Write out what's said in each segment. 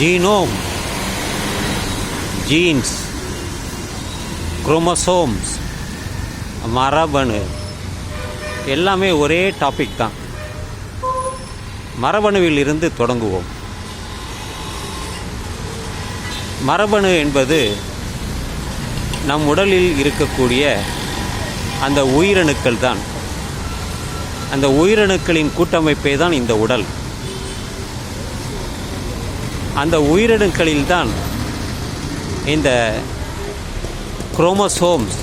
Genome jeans chromosomes மரபணு. எல்லாமே ஒரே டாபிக் தான். மரபணுவில் இருந்து தொடங்குவோம். மரபணு என்பது நம் உடலில் இருக்கக்கூடிய அந்த உயிரணுக்கள் தான். அந்த உயிரணுக்களின் கூட்டமைப்பே தான் இந்த உடல். அந்த உயிரணுக்களில்தான் இந்த குரோமோசோம்ஸ்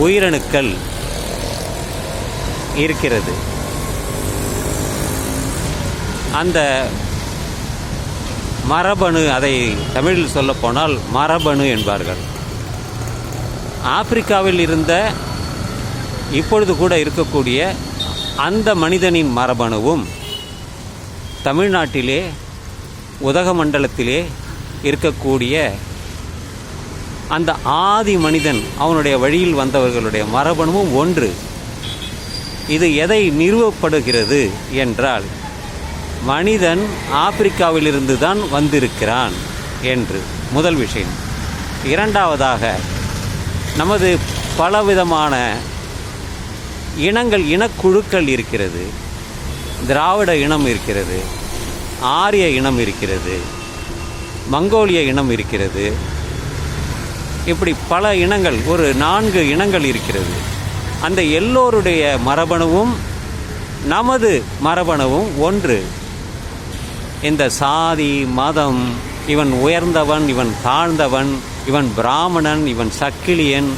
உயிரணுக்கள் இருக்கிறது. அந்த மரபணு அதை தமிழில் சொல்லப்போனால் மரபணு என்பார்கள். ஆப்பிரிக்காவில் இருந்த இப்பொழுது கூட இருக்கக்கூடிய அந்த மனிதனின் மரபணுவும் தமிழ்நாட்டிலே உதகமண்டலத்திலே இருக்கக்கூடிய அந்த ஆதி மனிதன் அவனுடைய வழியில் வந்தவர்களுடைய மரபணுவும் ஒன்று. இது எதை நிறுவப்படுகிறது என்றால் மனிதன் ஆப்பிரிக்காவிலிருந்து தான் வந்திருக்கிறான் என்று முதல் விஷயம். இரண்டாவதாக நமது பலவிதமான இனங்கள் இனக்குழுக்கள் இருக்கிறது திராவிட இனம் இருக்கிறது ஆரிய இனம் இருக்கிறது மங்கோலிய இனம் இருக்கிறது இப்படி பல இனங்கள் ஒரு நான்கு இனங்கள் இருக்கிறது. அந்த எல்லோருடைய மரபணுவும் நமது மரபணுவும் ஒன்று. இந்த சாதி மதம் இவன் உயர்ந்தவன் இவன் தாழ்ந்தவன் இவன் பிராமணன் இவன் சக்கிலியன்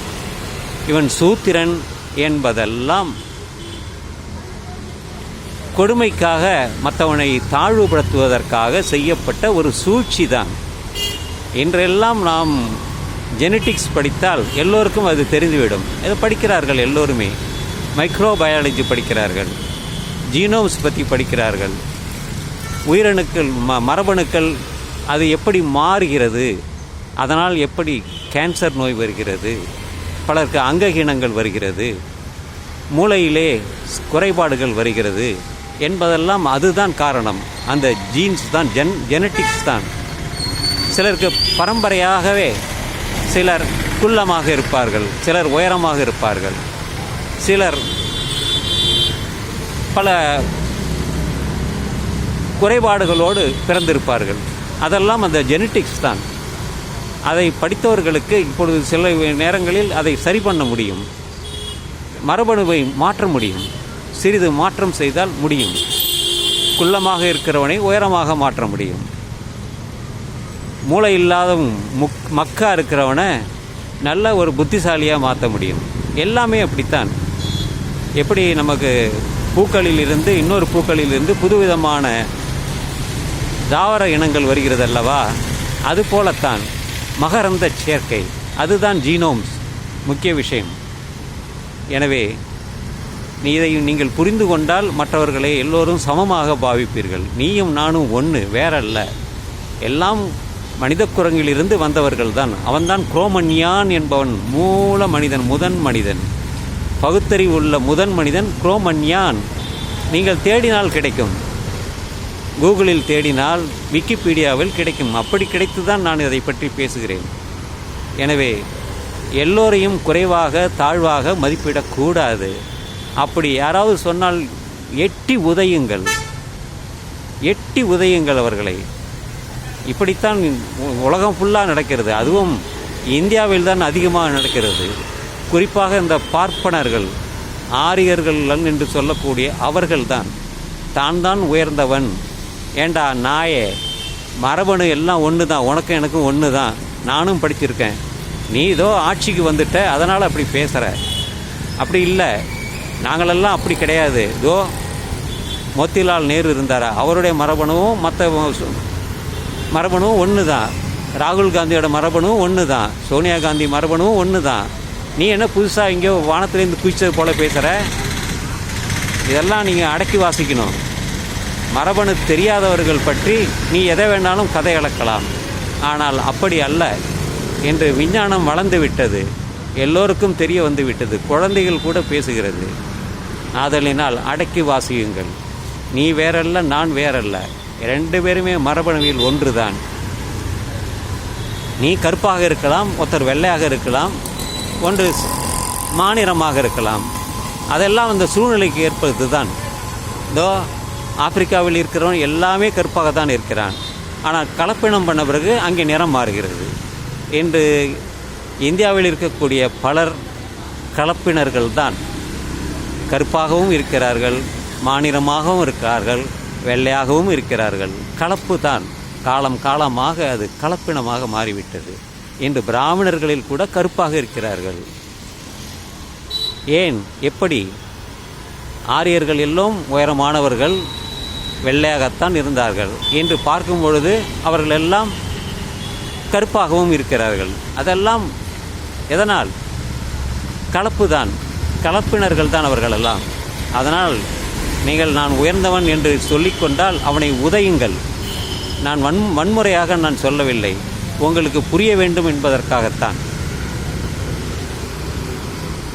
இவன் சூத்திரன் என்பதெல்லாம் கொடுமைக்காக மற்றவனை தாழ்வுபடுத்துவதற்காக செய்யப்பட்ட ஒரு சூழ்ச்சி தான். இன்றெல்லாம் நாம் ஜெனட்டிக்ஸ் படித்தால் எல்லோருக்கும் அது தெரிந்துவிடும். இதை படிக்கிறார்கள் எல்லோருமே. மைக்ரோபயாலஜி படிக்கிறார்கள். ஜீனோம்ஸ் பற்றி படிக்கிறார்கள். உயிரணுக்கள் ம மரபணுக்கள் அது எப்படி மாறுகிறது? அதனால் எப்படி கேன்சர் நோய் வருகிறது? பலருக்கு அங்ககீனங்கள் வருகிறது? மூளையிலே குறைபாடுகள் வருகிறது? என்பதெல்லாம் அதுதான் காரணம். அந்த ஜீன்ஸ் தான் ஜென் ஜெனட்டிக்ஸ் தான். சிலருக்கு பரம்பரையாகவே சிலர் குள்ளமாக இருப்பார்கள் சிலர் உயரமாக இருப்பார்கள். சிலர் பல குறைபாடுகளோடு பிறந்திருப்பார்கள். அதெல்லாம் அந்த ஜெனட்டிக்ஸ் தான். அதை படித்தவர்களுக்கு இப்பொழுது சில நேரங்களில் அதை சரி பண்ண முடியும். மரபணுவை மாற்ற முடியும். சிறிது மாற்றம் செய்தால் முடியும். குள்ளமாக இருக்கிறவனை உயரமாக மாற்ற முடியும். மூளை இல்லாத முக் மக்கா இருக்கிறவனை நல்ல ஒரு புத்திசாலியாக மாற்ற முடியும். எல்லாமே அப்படித்தான். எப்படி நமக்கு பூக்களில் இருந்து இன்னொரு பூக்களில் இருந்து புதுவிதமான தாவர இனங்கள் வருகிறது அல்லவா அது போலத்தான் மகரந்த சேர்க்கை. அதுதான் ஜீனோம்ஸ். முக்கிய விஷயம். எனவே இதை நீங்கள் புரிந்து கொண்டால் மற்றவர்களை எல்லோரும் சமமாக பாவிப்பீர்கள். நீயும் நானும் ஒன்று வேறல்ல. எல்லாம் மனித குரங்கிலிருந்து வந்தவர்கள் தான் அவன்தான் குரோமன்யான் என்பவன் மூல மனிதன் முதன் மனிதன். பகுத்தறிவு உள்ள முதன் மனிதன் குரோமன்யான். நீங்கள் தேடினால் கிடைக்கும். கூகுளில் தேடினால் விக்கிபீடியாவில் கிடைக்கும். அப்படி கிடைத்து தான் நான் இதை பற்றி பேசுகிறேன். எனவே எல்லோரையும் குறைவாக தாழ்வாக மதிப்பிடக்கூடாது. அப்படி யாராவது சொன்னால் எட்டி உதையுங்கள். எட்டி உதையுங்கள் அவர்களை. இப்படித்தான் உலகம் ஃபுல்லாக நடக்கிறது. அதுவும் இந்தியாவில் தான் அதிகமாக நடக்கிறது. குறிப்பாக இந்த பார்ப்பனர்கள் ஆரியர்கள் என்று சொல்லக்கூடிய அவர்கள்தான் தான். தான் உயர்ந்தவன். ஏண்டா நாயே மரபணு எல்லாம் ஒன்று தான். உனக்கும் எனக்கும் ஒன்று தான். நானும் படிச்சிருக்கேன். நீ இதோ ஆட்சிக்கு வந்துட்ட அதனால் அப்படி பேசுகிற அப்படி இல்லை. நாங்களெல்லாம் அப்படி கிடையாது. இதோ மோத்திலால் நேரு இருந்தாரா? அவருடைய மரபணுவும் மற்ற மரபணுவும் ஒன்று தான் ராகுல் காந்தியோட மரபணுவும் ஒன்று தான் சோனியா காந்தி மரபணுவும் ஒன்று தான் நீ என்ன புதுசாக எங்கேயோ வானத்துலேருந்து குதிச்சது போல் பேசுகிற இதெல்லாம் நீங்கள் அடக்கி வாசிக்கணும். மரபணு தெரியாதவர்கள் பற்றி நீ எதை வேணாலும் கதை அளக்கலாம். ஆனால் அப்படி அல்ல. என்று விஞ்ஞானம் வளர்ந்து விட்டது. எல்லோருக்கும் தெரிய வந்து விட்டது. குழந்தைகள் கூட பேசுகிறது. ஆதலினால் அடக்கி வாசியுங்கள். நீ வேறல்ல நான் வேறல்ல. ரெண்டு பேருமே மரபணுவில் ஒன்றுதான். நீ கருப்பாக இருக்கலாம் ஒருத்தர் வெள்ளையாக இருக்கலாம் ஒன்று மாநிலமாக இருக்கலாம். அதெல்லாம் அந்த சூழ்நிலைக்கு ஏற்பது தான் இதோ ஆப்பிரிக்காவில் இருக்கிறவன் எல்லாமே கருப்பாக தான் இருக்கிறான். ஆனால் கலப்பினம் பண்ண பிறகு அங்கே நிறம் மாறுகிறது. இன்று இந்தியாவில் இருக்கக்கூடிய பலர் கலப்பினர்கள் தான் கருப்பாகவும் இருக்கிறார்கள் மாநிலமாகவும் இருக்கிறார்கள் வெள்ளையாகவும் இருக்கிறார்கள். கலப்பு தான். காலம் காலமாக அது கலப்பினமாக மாறிவிட்டது இன்று பிராமணர்களில் கூட கருப்பாக இருக்கிறார்கள். ஏன்? எப்படி? ஆரியர்கள் எல்லாம் உயரமானவர்கள் வெள்ளையாகத்தான் இருந்தார்கள் என்று பார்க்கும் பொழுது அவர்கள் எல்லாம் கருப்பாகவும் இருக்கிறார்கள். அதெல்லாம் எதனால்? கலப்பு தான். கலப்பினர்கள் தான் அவர்களெல்லாம். அதனால் நீங்கள் நான் உயர்ந்தவன் என்று சொல்லிக்கொண்டால் அவனை உதையுங்கள். நான் வன் வன்முறையாக நான் சொல்லவில்லை. உங்களுக்கு புரிய வேண்டும் என்பதற்காகத்தான்.